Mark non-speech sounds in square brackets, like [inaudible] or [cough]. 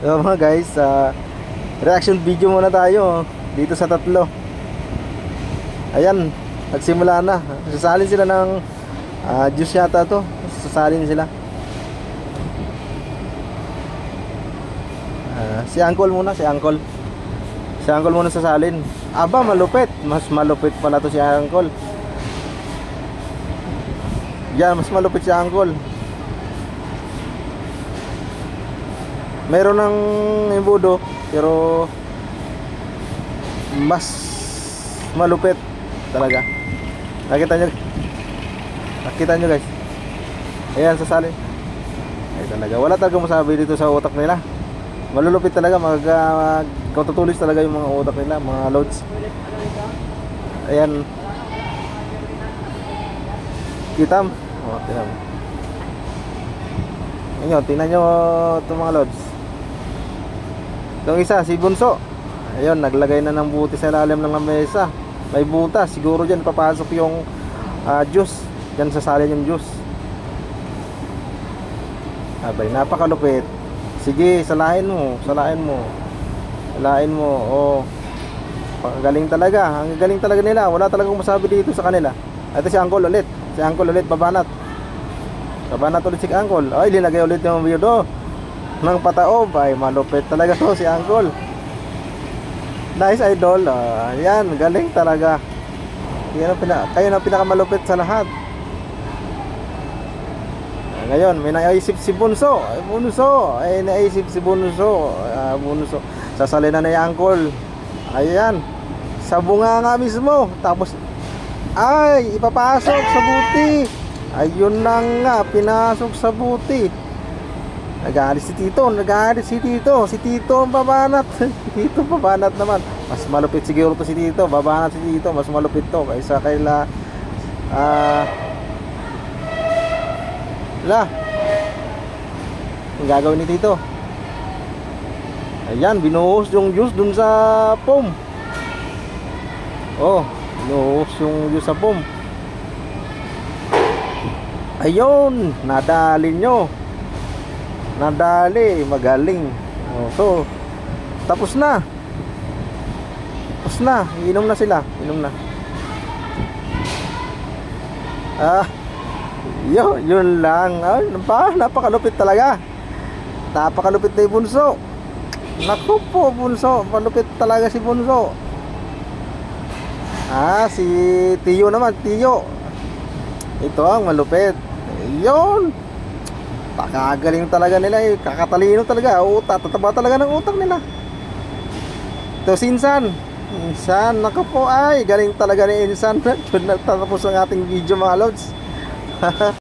So mga guys, ah, reaction video muna tayo dito sa tatlo. Ayan, nagsimula na. Sasalin sila ng ah, juice yata to. Sasalin sila. Ah, si Uncle muna, si Uncle. Si Uncle muna sasalin. Aba, malupit. Mas malupit pala to si Uncle. Yan, mas malupit si Uncle. Meron ng imbudo, pero mas malupit talaga. Nakita nyo? Nakita nyo guys? Ayan, sasali. Ay talaga, wala talaga masabi dito sa utak nila. Malulupit talaga, mag, kaututulis talaga yung mga utak nila, mga loads. Ayan. Kitam. Oh, tinam. Ngayon, tingnan nyo itong mga loads. Itong isa, si Bunso. Ayun, naglagay na ng buti sa ilalim ng lamesa. May butas, siguro dyan papasok yung ah, juice. Dyan sasalin yung juice. Abay, napakalupit. Sige, salahin mo, salahin mo. Salahin mo, oh. Galing talaga, ang galing talaga nila. Wala talagang masabi dito sa kanila. Ito si Uncle ulit. Si Uncle ulit, babanat. Babanat ulit si Uncle. Ay, linagay ulit yung video ng pataob. Ay, malupit talaga to si Uncle. Nice idol. Ah, yan, galing talaga. Yan ang pina, kayo na pinakamalupit sa lahat. Ah, Ngayon, may naisip si Bunso. Ay, Bunso. Ay, naisip si Bunso. Ah, Bunso. Sasali na yung Uncle. Ayan. Sa bunga nga mismo. Tapos, ay, ipapasok sa buti. Ayun na nga, pinasok sa buti. Nagalit si Tito, nagalit si Tito. Si Tito ang babanat. [laughs] si Tito babanat naman. Mas malupit siguro to si Tito. Babanat si Tito, mas malupit to kaysa kaila ah La. Ang gagawin ni Tito. Ayan, binuhos yung juice dun sa pom. Oh, binuhos yung juice sa pom. Ayun, nadali nyo. Nadali, magaling. Oh, so, tapos na. Tapos na, inom na sila. Inom na. Ah, yun, yun lang. Ah, pa, napakalupit talaga. Napakalupit na yung bunso. Naku po, bunso. Malupit talaga si bunso. Ah, si Tiyo naman, Tiyo. Ito ang malupit. Yun. Pakagaling talaga nila eh. Kakatalino talaga. Utak, tataba talaga ng utak nila. Ito si Insan. Insan, naku po ay. Galing talaga ni Insan. [laughs] Doon nagtatapos ang ating video mga lods. [laughs]